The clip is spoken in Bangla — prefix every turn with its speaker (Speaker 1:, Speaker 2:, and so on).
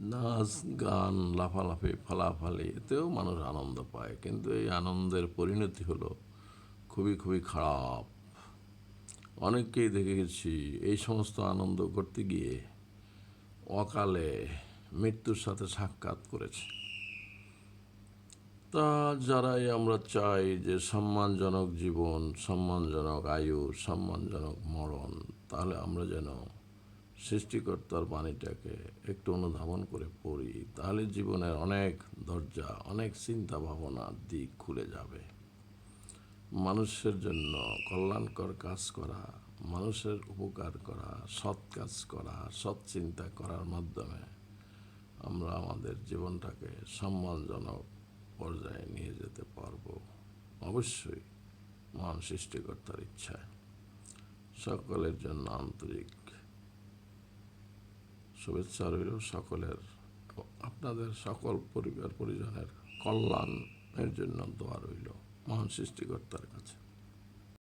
Speaker 1: নাচ, গান, লাফালাফি, ফালাফালি, এতেও মানুষ আনন্দ পায়। কিন্তু এই আনন্দের পরিণতি হলো খুবই খুবই খারাপ। অনেককেই দেখে গেছি এই সমস্ত আনন্দ করতে গিয়ে অকালে মৃত্যুর সাথে সাক্ষাৎ করেছে। তা যারাই আমরা চাই যে সম্মানজনক জীবন, সম্মানজনক আয়ু, সম্মানজনক মরণ, তাহলে আমরা যেন সৃষ্টিকর্তার বাণীটাকে একটু অনুধাবন করে পড়ি, তাহলে জীবনের অনেক দরজা, অনেক চিন্তা ভাবনার দিক খুলে যাবে। মানুষের জন্য কল্যাণকর কাজ করা, মানুষের উপকার করা, সৎ কাজ করা, সৎ চিন্তা করার মাধ্যমে আমরা আমাদের জীবনটাকে সম্মানজনক পর্যায়ে নিয়ে যেতে পারব। অবশ্যই মহান সৃষ্টিকর্তার ইচ্ছায়। সকলের জন্য আন্তরিক শুভেচ্ছা রইল সকলের আপনাদের সকল পরিবার পরিজনের কল্যাণের জন্য দোয়া রইল মহান সৃষ্টিকর্তার কাছে।